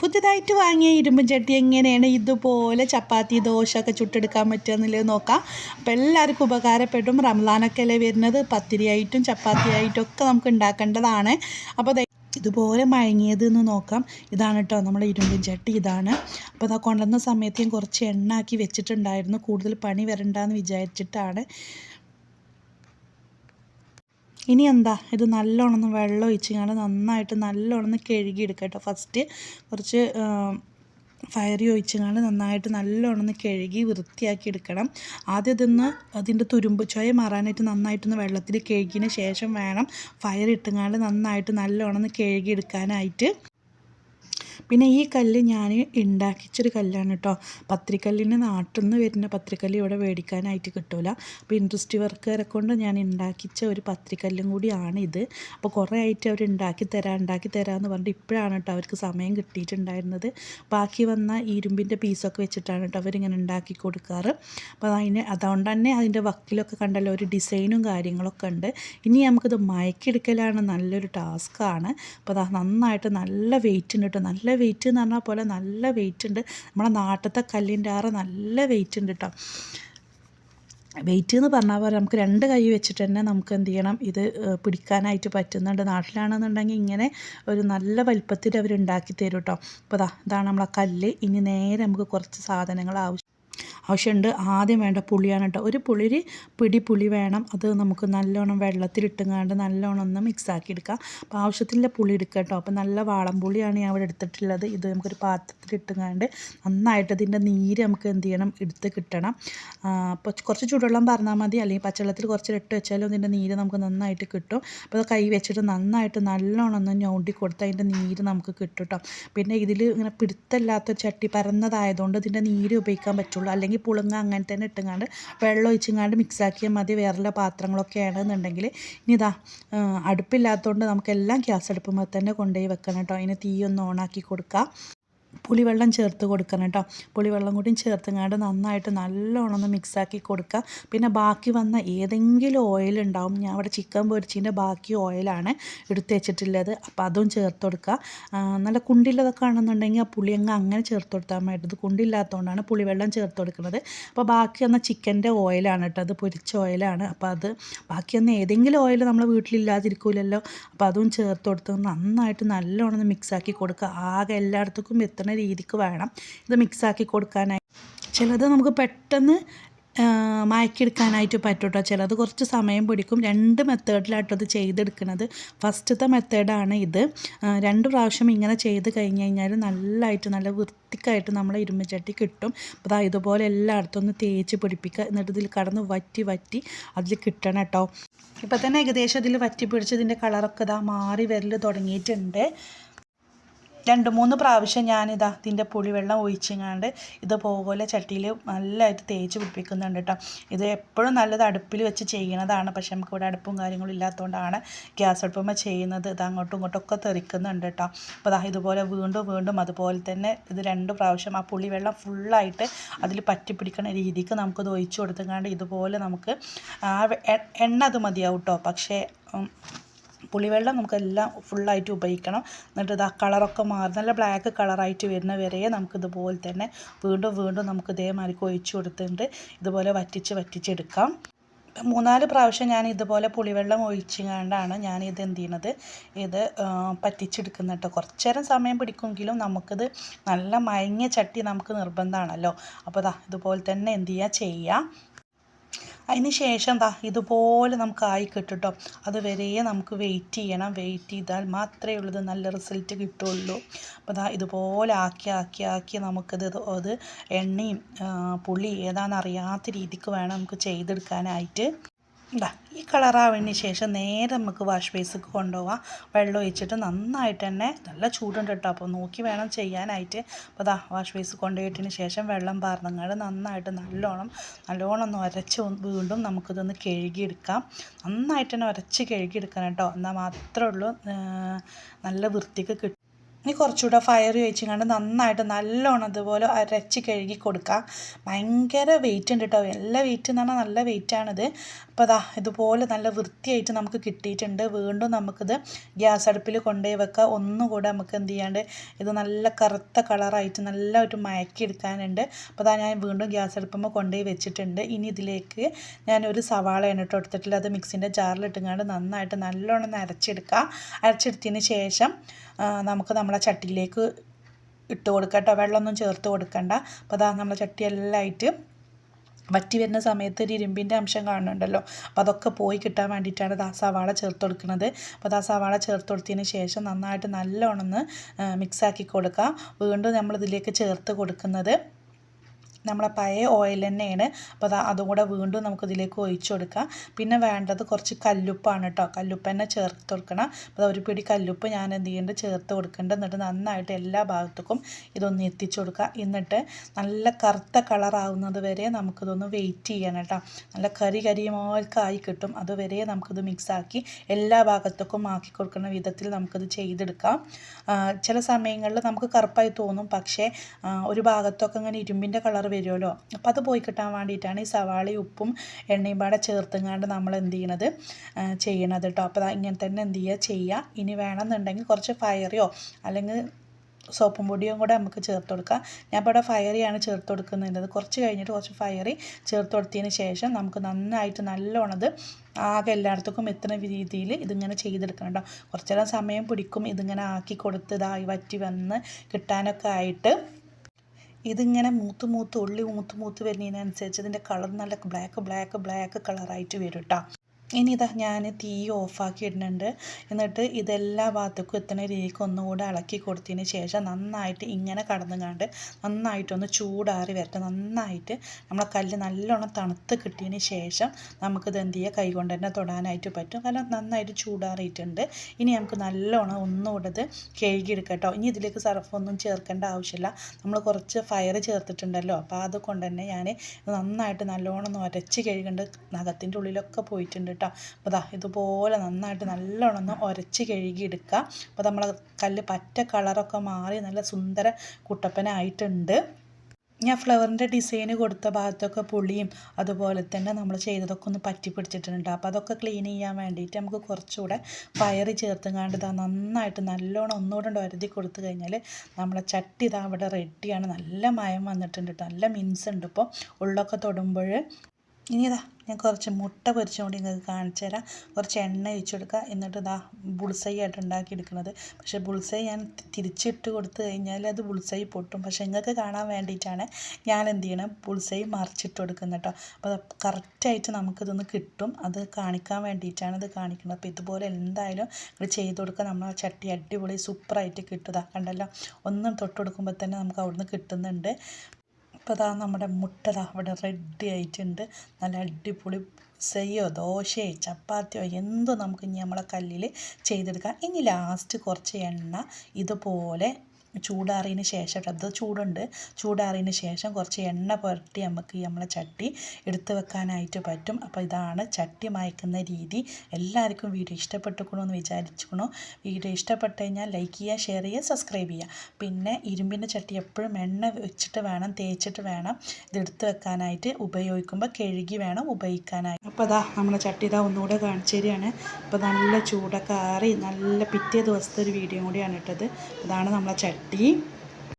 പുതിയതായിട്ട് വാങ്ങിയ ഇരുമ്പും ചട്ടി എങ്ങനെയാണ്? ഇതുപോലെ ചപ്പാത്തി ദോശ ഒക്കെ ചുട്ടെടുക്കാൻ പറ്റുക എന്നുള്ളത് നോക്കാം. അപ്പോൾ എല്ലാവർക്കും ഉപകാരപ്പെടും. റംലാനൊക്കെ അല്ലേ വരുന്നത്? പത്തിരിയായിട്ടും ചപ്പാത്തിയായിട്ടും ഒക്കെ നമുക്ക് ഉണ്ടാക്കേണ്ടതാണ്. അപ്പോൾ ഇതുപോലെ മയങ്ങിയത് എന്ന് നോക്കാം. ഇതാണ് കേട്ടോ നമ്മുടെ ഇരുമ്പും ചട്ടി ഇതാണ്. അപ്പോൾ അതാ കൊണ്ടുവന്ന സമയത്ത് ഞാൻ കുറച്ച് എണ്ണ ആക്കി വെച്ചിട്ടുണ്ടായിരുന്നു. കൂടുതൽ പണി വരണ്ടെന്ന് വിചാരിച്ചിട്ടാണ്. ഇനി എന്താ ഇത് നല്ലോണം വെള്ളം ഒഴിച്ചിങ്ങാണ്ട് നന്നായിട്ട് നല്ലോണം ഒന്ന് കഴുകി കേട്ടോ ഫസ്റ്റ് കുറച്ച് ഫയറി ഒഴിച്ചങ്ങാണ്ട് നന്നായിട്ട് നല്ലോണം കഴുകി വൃത്തിയാക്കി എടുക്കണം ആദ്യം ഇതൊന്ന് അതിന്റെ തുരുമ്പ് ചോയ മാറാനായിട്ട് നന്നായിട്ടൊന്ന് വെള്ളത്തിൽ കഴുകിയതിന് ശേഷം വേണം ഫയർ ഇട്ടുങ്ങാണ്ട് നന്നായിട്ട് നല്ലോണം കഴുകി എടുക്കാനായിട്ട് പിന്നെ ഈ കല്ല് ഞാൻ ഉണ്ടാക്കിച്ചൊരു കല്ലാണ് കേട്ടോ പത്രിക്കല്ലിന് നാട്ടിൽ നിന്ന് വരുന്ന പത്രിക്കല്ല് ഇവിടെ മേടിക്കാനായിട്ട് കിട്ടൂല. അപ്പോൾ ഇൻട്രസ്റ്റ് വർക്കുകാരെ കൊണ്ട് ഞാൻ ഉണ്ടാക്കിച്ച ഒരു പത്രിക്കല്ലും കൂടിയാണ് ഇത്. അപ്പോൾ കുറേ ആയിട്ട് അവർ ഉണ്ടാക്കി തരാം ഉണ്ടാക്കി തരാമെന്ന് പറഞ്ഞിട്ട് ഇപ്പോഴാണ് കേട്ടോ അവർക്ക് സമയം കിട്ടിയിട്ടുണ്ടായിരുന്നത്. ബാക്കി വന്ന ഇരുമ്പിന്റെ പീസൊക്കെ വെച്ചിട്ടാണ് കേട്ടോ അവരിങ്ങനെ ഉണ്ടാക്കി കൊടുക്കാറ്. അപ്പോൾ അതിന് അതുകൊണ്ട് തന്നെ അതിന്റെ വക്കിലൊക്കെ കണ്ടല്ലോ ഒരു ഡിസൈനും കാര്യങ്ങളൊക്കെ ഉണ്ട്. ഇനി നമുക്കിത് മയക്കെടുക്കലാണ് നല്ലൊരു ടാസ്ക്കാണ്. അപ്പോൾ അത് നന്നായിട്ട് നല്ല വെയിറ്റ് ഉണ്ട് കേട്ടോ നല്ല വെയിറ്റ് എന്ന് പറഞ്ഞാൽ പോലെ നല്ല വെയിറ്റ് ഉണ്ട് നമ്മുടെ നാട്ടിലത്തെ കല്ലിന്റെ ആറ് നല്ല വെയിറ്റ് ഉണ്ട് കേട്ടോ വെയിറ്റ് എന്ന് പറഞ്ഞാൽ പോലെ നമുക്ക് രണ്ട് കൈ വെച്ചിട്ട് തന്നെ നമുക്ക് എന്ത് ചെയ്യണം? ഇത് പിടിക്കാനായിട്ട് പറ്റുന്നുണ്ട്. നാട്ടിലാണെന്നുണ്ടെങ്കിൽ ഇങ്ങനെ ഒരു നല്ല വലിപ്പത്തിൽ അവർ ഉണ്ടാക്കി തരും കേട്ടോ അപ്പോൾ ഇതാ ഇതാണ് നമ്മളെ കല്ല്. ഇനി നേരെ നമുക്ക് കുറച്ച് സാധനങ്ങൾ ആവശ്യം ആവശ്യമുണ്ട്. ആദ്യം വേണ്ട പുളിയാണ് കേട്ടോ. ഒരു പുളിരി പിടി പുളി വേണം. അത് നമുക്ക് നല്ലോണം വെള്ളത്തിലിട്ടുങ്ങാണ്ട് നല്ലോണം ഒന്ന് മിക്സ് ആക്കി എടുക്കാം അപ്പോൾ ആവശ്യത്തിന്റെ പുളി എടുക്കുക കേട്ടോ. അപ്പോൾ നല്ല വാളം പുളിയാണ് ഞാൻ അവിടെ എടുത്തിട്ടുള്ളത്. ഇത് നമുക്കൊരു പാത്രത്തിലിട്ടുങ്ങാണ്ട് നന്നായിട്ട് ഇതിന്റെ നീര് നമുക്ക് എന്ത് ചെയ്യണം? എടുത്ത് കിട്ടണം. അപ്പോൾ കുറച്ച് ചൂടുവെള്ളം പറഞ്ഞാൽ മതി. അല്ലെങ്കിൽ പച്ചവെള്ളത്തിൽ കുറച്ച് ഇട്ട് വെച്ചാലും ഇതിന്റെ നീര് നമുക്ക് നന്നായിട്ട് കിട്ടും. അപ്പോൾ കൈ വെച്ചിട്ട് നന്നായിട്ട് നല്ലോണം ഒന്ന് ഞോണ്ടി കൊടുത്ത് അതിന്റെ നീര് നമുക്ക് കിട്ടും കേട്ടോ. പിന്നെ ഇതിൽ ഇങ്ങനെ പിടുത്തമില്ലാത്ത ചട്ടി പരന്നതായതുകൊണ്ട് ഇതിന്റെ നീര് ഉപയോഗിക്കാൻ പറ്റുള്ളൂ. അല്ലെങ്കിൽ പുളുങ്ങ അങ്ങനെ തന്നെ ഇട്ടുങ്ങാണ്ട് വെള്ളം ഒഴിച്ചിങ്ങാണ്ട് മിക്സാക്കിയാൽ മതി. വേറെ പാത്രങ്ങളൊക്കെ ആണെന്നുണ്ടെങ്കിൽ ഇനി ഇതാ അടുപ്പില്ലാത്തതുകൊണ്ട് നമുക്കെല്ലാം ഗ്യാസ് അടുപ്പുമ്പോൾ തന്നെ കൊണ്ടുപോയി വെക്കണം കേട്ടോ. അതിന് തീയൊന്ന് ഓണാക്കി കൊടുക്കുക പുളിവെള്ളം ചേർത്ത് കൊടുക്കണം കേട്ടോ. പുളിവെള്ളം കൂടി ചേർത്തങ്ങാണ്ട് നന്നായിട്ട് നല്ലോണം ഒന്ന് മിക്സാക്കി കൊടുക്കുക. പിന്നെ ബാക്കി വന്ന ഏതെങ്കിലും ഓയിൽ ഉണ്ടാവും. ഞാൻ അവിടെ ചിക്കൻ പൊരിച്ചതിന്റെ ബാക്കി ഓയിലാണ് എടുത്ത് വെച്ചിട്ടുള്ളത്. അപ്പോൾ അതും ചേർത്ത് കൊടുക്കുക. നല്ല കുണ്ടില്ലതൊക്കെ ആണെന്നുണ്ടെങ്കിൽ ആ പുളി അങ്ങ് അങ്ങനെ ചേർത്ത് കൊടുത്താൽ മതി. ഇത് കുണ്ടില്ലാത്തതുകൊണ്ടാണ് പുളിവെള്ളം ചേർത്ത് കൊടുക്കുന്നത്. അപ്പോൾ ബാക്കി വന്ന ചിക്കന്റെ ഓയിലാണ് കേട്ടോ. അത് പൊരിച്ച ഓയിലാണ് അപ്പോൾ അത് ബാക്കി വന്ന ഏതെങ്കിലും ഓയിൽ നമ്മൾ വീട്ടിലില്ലാതിരിക്കില്ലല്ലോ അപ്പോൾ അതും ചേർത്ത് കൊടുത്ത് നന്നായിട്ട് നല്ലോണം മിക്സാക്കി കൊടുക്കുക. ആകെ എല്ലായിടത്തേക്കും എത്തുന്ന രീതിക്ക് വേണം ഇത് മിക്സാക്കി കൊടുക്കാനായി. ചിലത് നമുക്ക് പെട്ടെന്ന് മയക്കിയെടുക്കാനായിട്ട് പറ്റും കേട്ടോ ചിലത് കുറച്ച് സമയം പിടിക്കും. രണ്ട് മെത്തേഡിലാട്ടോ ഇത് ചെയ്തെടുക്കുന്നത് ഫസ്റ്റത്തെ മെത്തേഡാണ് ഇത്. രണ്ട് പ്രാവശ്യം ഇങ്ങനെ ചെയ്ത് കഴിഞ്ഞ് കഴിഞ്ഞാൽ നല്ലതായിട്ട് നല്ല വൃത്തിക്കായിട്ട് നമ്മൾ ഇരുമ്പച്ചട്ടി കിട്ടും. അപ്പോൾ അതാ ഇതുപോലെ എല്ലായിടത്തും ഒന്ന് തേച്ച് പിടിപ്പിക്കുക. എന്നിട്ട് ഇതിൽ കടന്ന് വറ്റി വറ്റി അതിൽ കിട്ടണം കേട്ടോ ഇപ്പോൾ തന്നെ ഏകദേശം ഇതിൽ വറ്റി പിടിച്ച് ഇതിന്റെ കളറൊക്കെ ഇതാ മാറി വരൽ തുടങ്ങിയിട്ടുണ്ട്. രണ്ട് മൂന്ന് പ്രാവശ്യം ഞാനിതാ ഇതിന്റെ പുളിവെള്ളം ഒഴിച്ചിങ്ങാണ്ട് ഇതുപോലെ ചട്ടിയിൽ നല്ലതായിട്ട് തേച്ച് പിടിപ്പിക്കുന്നുണ്ട് കേട്ടോ ഇത് എപ്പോഴും നല്ലത് അടുപ്പിൽ വെച്ച് ചെയ്യണതാണ്. പക്ഷെ നമുക്ക് ഇവിടെ അടുപ്പും കാര്യങ്ങളും ഇല്ലാത്തതുകൊണ്ടാണ് ഗ്യാസ് അടുപ്പുമ്പോൾ ചെയ്യുന്നത്. ഇത് അങ്ങോട്ടും ഇങ്ങോട്ടും ഒക്കെ തെറിക്കുന്നുണ്ട് കേട്ടോ അപ്പോൾ അതാ ഇതുപോലെ വീണ്ടും വീണ്ടും അതുപോലെ തന്നെ ഇത് രണ്ട് പ്രാവശ്യം ആ പുളിവെള്ളം ഫുള്ളായിട്ട് അതിൽ പറ്റി പിടിക്കുന്ന രീതിക്ക് നമുക്കത് ഒഴിച്ചു കൊടുത്തങ്ങാണ്ട് ഇതുപോലെ നമുക്ക് എണ്ണ അത് മതിയാവും കേട്ടോ പക്ഷേ പുളിവെള്ളം നമുക്കെല്ലാം ഫുള്ളായിട്ട് ഉപയോഗിക്കണം. എന്നിട്ട് ഇത് കളറൊക്കെ മാറി നല്ല ബ്ലാക്ക് കളറായിട്ട് വരുന്ന വരെ നമുക്കിതുപോലെ തന്നെ വീണ്ടും വീണ്ടും നമുക്ക് ഇതേമാതിരി ഒഴിച്ചു കൊടുത്തിട്ടുണ്ട്. ഇതുപോലെ വറ്റിച്ച് വറ്റിച്ചെടുക്കാം. മൂന്നാൽ പ്രാവശ്യം ഞാൻ ഇതുപോലെ പുളിവെള്ളം ഒഴിച്ചുകൊണ്ടാണ് ഞാൻ ഇത് എന്ത് ചെയ്യണത്? ഇത് പറ്റിച്ചെടുക്കുന്നത് കേട്ടോ. കുറച്ച് നേരം സമയം പിടിക്കുമെങ്കിലും നമുക്കിത് നല്ല മയങ്ങിയ ചട്ടി നമുക്ക് നിർബന്ധമാണല്ലോ. അപ്പോൾ ഇതാ ഇതുപോലെ തന്നെ എന്ത് ചെയ്യുക ചെയ്യാം. അതിന് ശേഷം ദാ ഇതുപോലെ നമുക്ക് ആയി കിട്ടും അതുവരെ നമുക്ക് വെയിറ്റ് ചെയ്യണം. വെയിറ്റ് ചെയ്താൽ മാത്രമേ ഉള്ളത് നല്ല റിസൾട്ട് കിട്ടുള്ളൂ. അപ്പോൾ ദാ ഇതുപോലെ ആക്കി ആക്കി ആക്കി നമുക്കത് അത് എണ്ണയും പുളി ഏതാണെന്ന് അറിയാത്ത രീതിക്ക് വേണം നമുക്ക് ചെയ്തെടുക്കാനായിട്ട്. ഇതാ ഈ കളറാവതിന് ശേഷം നേരെ നമുക്ക് വാഷ് ബേസിക്ക് കൊണ്ടുപോവാം. വെള്ളം ഒഴിച്ചിട്ട് നന്നായിട്ട് തന്നെ നല്ല ചൂടുണ്ട് കേട്ടോ അപ്പോൾ നോക്കി വേണം ചെയ്യാനായിട്ട്. അപ്പോൾ ഇതാ വാഷ് ബേസ് കൊണ്ടുപോയിട്ടതിന് ശേഷം വെള്ളം പാർന്നങ്ങാട് നന്നായിട്ട് നല്ലോണം നല്ലോണം ഒന്ന് ഉരച്ച് വീണ്ടും നമുക്കിതൊന്ന് കഴുകിയെടുക്കാം. നന്നായിട്ട് തന്നെ ഉരച്ച് കഴുകിയെടുക്കണം കേട്ടോ എന്നാൽ മാത്രമേ ഉള്ളൂ നല്ല വൃത്തിക്ക് കിട്ടും. ഇനി കുറച്ചുകൂടെ ഫയർ വെച്ചിങ്ങാണ്ട് നന്നായിട്ട് നല്ലോണം അതുപോലെ അരച്ച് കഴുകി കൊടുക്കുക ഭയങ്കര വെയിറ്റ് ഉണ്ട് കേട്ടോ എല്ലാ വെയിറ്റ് എന്ന് പറഞ്ഞാൽ നല്ല വെയിറ്റാണിത് അപ്പോൾ അതാ ഇതുപോലെ നല്ല വൃത്തിയായിട്ട് നമുക്ക് കിട്ടിയിട്ടുണ്ട്. വീണ്ടും നമുക്കിത് ഗ്യാസ് അടുപ്പിൽ കൊണ്ടുപോയി വെക്കാം ഒന്നുകൂടെ നമുക്ക് എന്ത് ചെയ്യാണ്ട് ഇത് നല്ല കറുത്ത കളറായിട്ട് നല്ല മയക്കി എടുക്കാനുണ്ട് അപ്പോൾ അതാ ഞാൻ വീണ്ടും ഗ്യാസ് അടുപ്പുമ്പോൾ കൊണ്ടുപോയി വെച്ചിട്ടുണ്ട്. ഇനി ഇതിലേക്ക് ഞാൻ ഞാനൊരു സവാളയാണ് ഇട്ട് എടുത്തിട്ടുള്ളത്. അത് മിക്സിന്റെ ജാറിലിട്ടുങ്ങാണ്ട് നന്നായിട്ട് നല്ലോണം അരച്ചെടുക്കുക അരച്ചെടുത്തതിന് ശേഷം നമുക്ക് നമ്മളെ ചട്ടിയിലേക്ക് ഇട്ട് കൊടുക്കാം കേട്ടോ. വെള്ളമൊന്നും ചേർത്ത് കൊടുക്കണ്ട. അപ്പോൾ അതാ നമ്മളെ ചട്ടി എല്ലാമായിട്ട് വറ്റി വരുന്ന സമയത്ത് ഒരു ഇരുമ്പിന്റെ അംശം കാണുന്നുണ്ടല്ലോ. അപ്പോൾ അതൊക്കെ പോയി കിട്ടാൻ വേണ്ടിയിട്ടാണ് ദാസാവാള ചേർത്ത് കൊടുക്കുന്നത് അപ്പോൾ ദാസാവാള ചേർത്ത് കൊടുത്തതിന് ശേഷം നന്നായിട്ട് നല്ലോണം ഒന്ന് മിക്സാക്കി കൊടുക്കുക. വീണ്ടും നമ്മളിതിലേക്ക് ചേർത്ത് കൊടുക്കുന്നത്. നമ്മളെ പഴയ ഓയിൽ തന്നെയാണ് അപ്പോൾ അത് അതും കൂടെ വീണ്ടും നമുക്ക് ഇതിലേക്ക് ഒഴിച്ചു കൊടുക്കാം. പിന്നെ വേണ്ടത് കുറച്ച് കല്ലുപ്പാണ് കേട്ടോ കല്ലുപ്പ് തന്നെ ചേർത്ത് കൊടുക്കണം. അപ്പോൾ ഒരു പിടി കല്ലുപ്പ് ഞാൻ എന്ത് ചെയ്യേണ്ടത് ചേർത്ത് കൊടുക്കേണ്ടത് എന്നിട്ട് നന്നായിട്ട് എല്ലാ ഭാഗത്തേക്കും ഇതൊന്ന് എത്തിച്ചു കൊടുക്കുക. എന്നിട്ട് നല്ല കറുത്ത കളറാവുന്നത് വരെ നമുക്കിതൊന്ന് വെയിറ്റ് ചെയ്യണം കേട്ടോ നല്ല കരി കരിമോൽക്കായി കിട്ടും. അതുവരെ നമുക്കിത് മിക്സാക്കി എല്ലാ ഭാഗത്തേക്കും ആക്കി കൊടുക്കുന്ന വിധത്തിൽ നമുക്കിത് ചെയ്തെടുക്കാം. ചില സമയങ്ങളിൽ നമുക്ക് കറുപ്പായി തോന്നും. പക്ഷേ ഒരു ഭാഗത്തൊക്കെ ഇങ്ങനെ ഇരുമ്പിന്റെ കളർ വരുമല്ലോ അപ്പോൾ അത് പോയി കിട്ടാൻ വേണ്ടിയിട്ടാണ് ഈ സവാളി ഉപ്പും എണ്ണയും പാടെ ചേർത്തുങ്ങാണ്ട് നമ്മൾ എന്ത് ചെയ്യണത്? ചെയ്യണത് കേട്ടോ അപ്പോൾ ഇങ്ങനെ തന്നെ എന്ത് ചെയ്യുക ചെയ്യുക ഇനി വേണമെന്നുണ്ടെങ്കിൽ കുറച്ച് ഫയറിയോ അല്ലെങ്കിൽ സോപ്പും പൊടിയും കൂടെ നമുക്ക് ചേർത്ത് കൊടുക്കാം. ഞാൻ ഇവിടെ ഫയറിയാണ് ചേർത്ത് കൊടുക്കുന്നത്. കുറച്ച് കഴിഞ്ഞിട്ട് കുറച്ച് ഫയറി ചേർത്ത് കൊടുത്തതിന് ശേഷം നമുക്ക് നന്നായിട്ട് നല്ലോണത് ആകെ എല്ലായിടത്തേക്കും എത്തുന്ന രീതിയിൽ ഇതിങ്ങനെ ചെയ്തെടുക്കണം കേട്ടോ കുറച്ചേരം സമയം പിടിക്കും ഇതിങ്ങനെ ആക്കി കൊടുത്ത് ഇതായി വറ്റി വന്ന് കിട്ടാനൊക്കെ ആയിട്ട്. ഇതിങ്ങനെ മൂത്ത് മൂത്ത് ഉള്ളി മൂത്ത് മൂത്ത് വരുന്നതിനനുസരിച്ച് ഇതിന്റെ കളർ നല്ല ബ്ലാക്ക് ബ്ലാക്ക് ബ്ലാക്ക് കളറായിട്ട് വരും കേട്ടോ ഇനി ഇതാ ഞാൻ തീ ഓഫാക്കി ഇടുന്നുണ്ട്. എന്നിട്ട് ഇതെല്ലാ ഭാഗത്തേക്കും എത്തുന്ന രീതിക്ക് ഒന്നുകൂടെ ഇളക്കി കൊടുത്തതിന് ശേഷം നന്നായിട്ട് ഇങ്ങനെ കടന്നുകാണ്ട് നന്നായിട്ടൊന്ന് ചൂടാറി വരട്ടെ. നന്നായിട്ട് നമ്മളെ കല്ല് നല്ലോണം തണുത്ത് കിട്ടിയതിന് ശേഷം നമുക്കിത് എന്ത് ചെയ്യുക കൈ കൊണ്ട് തന്നെ തൊടാനായിട്ട് പറ്റും. കാരണം നന്നായിട്ട് ചൂടാറിയിട്ടുണ്ട്. ഇനി നമുക്ക് നല്ലോണം ഒന്നുകൂടെ ഇത് കഴുകിയെടുക്കാം ഇനി ഇതിലേക്ക് സർഫൊന്നും ചേർക്കേണ്ട ആവശ്യമില്ല. നമ്മൾ കുറച്ച് ഫയർ ചേർത്തിട്ടുണ്ടല്ലോ. അപ്പോൾ അതുകൊണ്ട് തന്നെ ഞാൻ നന്നായിട്ട് നല്ലോണം ഒന്ന് ഉരച്ച് കഴുകേണ്ട നഖത്തിന്റെ ഉള്ളിലൊക്കെ പോയിട്ടുണ്ട് കേട്ടോ. അപ്പോൾ ദാ ഇതുപോലെ നന്നായിട്ട് നല്ലോണം ഒന്ന് ഉരച്ച് കഴുകിയെടുക്കുക അപ്പോൾ നമ്മൾ കല്ല് പറ്റ കളറൊക്കെ മാറി നല്ല സുന്ദര കുട്ടപ്പനായിട്ടുണ്ട്. ഞാൻ ഫ്ലവറിന്റെ ഡിസൈന് കൊടുത്ത ഭാഗത്തൊക്കെ പുളിയും അതുപോലെ തന്നെ നമ്മൾ ചെയ്തതൊക്കെ ഒന്ന് പറ്റി പിടിച്ചിട്ടുണ്ട് അപ്പോൾ അതൊക്കെ ക്ലീൻ ചെയ്യാൻ വേണ്ടിയിട്ട് നമുക്ക് കുറച്ചുകൂടെ ഫയർ ചേർത്തുങ്ങാണ്ട് ഇതാ നന്നായിട്ട് നല്ലോണം ഒന്നുകൂടെ ഉരതി കൊടുത്തു കഴിഞ്ഞാൽ നമ്മളെ ചട്ടി ഇതാ അവിടെ റെഡിയാണ്. നല്ല മയം വന്നിട്ടുണ്ട് കേട്ടോ. നല്ല മിൻസ് ഉണ്ട് ഇപ്പോൾ ഉള്ളൊക്കെ തൊടുമ്പോൾ. ഇനി ഇതാ ഞാൻ കുറച്ച് മുട്ട പൊരിച്ചുകൊണ്ട് നിങ്ങൾക്ക് കാണിച്ചു തരാം കുറച്ച് എണ്ണ ഒഴിച്ചു കൊടുക്കുക എന്നിട്ട് ഇതാ ബുൾസൈ ആയിട്ട് ഉണ്ടാക്കിയെടുക്കുന്നത്. പക്ഷേ ബുൾസൈ ഞാൻ തിരിച്ചിട്ട് കൊടുത്തു കഴിഞ്ഞാൽ അത് ബുൾസൈ പൊട്ടും. പക്ഷേ നിങ്ങൾക്ക് കാണാൻ വേണ്ടിയിട്ടാണ് ഞാൻ എന്ത് ചെയ്യണം ബുൾസൈ മറിച്ചിട്ട് കൊടുക്കുന്നത് കേട്ടോ. അപ്പോൾ കറക്റ്റായിട്ട് നമുക്കിതൊന്ന് കിട്ടും. അത് കാണിക്കാൻ വേണ്ടിയിട്ടാണ് ഇത് കാണിക്കുന്നത്. അപ്പോൾ ഇതുപോലെ എന്തായാലും ഇത് ചെയ്ത് കൊടുക്കുക നമ്മൾ ചട്ടി അടിപൊളി സൂപ്പറായിട്ട് കിട്ടുക കണ്ടല്ലോ? ഒന്നും തൊട്ട് കൊടുക്കുമ്പോൾ തന്നെ നമുക്ക് അവിടുന്ന് കിട്ടുന്നുണ്ട്. ഇപ്പോൾ ദാ നമ്മുടെ മുട്ട അവിടെ റെഡി ആയിട്ടുണ്ട്. നല്ല അടിപൊളി സെയ്യോ ദോശയോ ചപ്പാത്തിയോ എന്തോ നമുക്ക് ഇനി നമ്മളെ കല്ലിൽ ചെയ്തെടുക്കാം. ഇനി ലാസ്റ്റ് കുറച്ച് എണ്ണ ഇതുപോലെ ചൂടാറിയതിന് ശേഷം അത് ചൂടുണ്ട്. ചൂടാറിയതിന് ശേഷം കുറച്ച് എണ്ണ പുരട്ടി നമുക്ക് നമ്മളെ ചട്ടി എടുത്തു വെക്കാനായിട്ട് പറ്റും. അപ്പോൾ ഇതാണ് ചട്ടി മയക്കുന്ന രീതി. എല്ലാവർക്കും വീഡിയോ ഇഷ്ടപ്പെട്ടുക്കണമെന്ന് വിചാരിച്ചുക്കണു വീഡിയോ ഇഷ്ടപ്പെട്ട് കഴിഞ്ഞാൽ ലൈക്ക് ചെയ്യുക ഷെയർ ചെയ്യുക സബ്സ്ക്രൈബ് ചെയ്യുക. പിന്നെ ഇരുമ്പിന്റെ ചട്ടി എപ്പോഴും എണ്ണ വെച്ചിട്ട് വേണം തേച്ചിട്ട് വേണം. ഇത് എടുത്തു വെക്കാനായിട്ട് ഉപയോഗിക്കുമ്പോൾ കഴുകി വേണം ഉപയോഗിക്കാനായിട്ട്. അപ്പോൾ അതാ നമ്മുടെ ചട്ടി ഇതാ ഒന്നുകൂടെ കാണിച്ചു തരികയാണ്. അപ്പോൾ നല്ല ചൂടൊക്കെ ആറി നല്ല പിറ്റേ ദിവസത്തെ ഒരു വീഡിയോ കൂടിയാണ് ഇട്ടത് അതാണ് നമ്മളെ ചട്ടി. கட்டி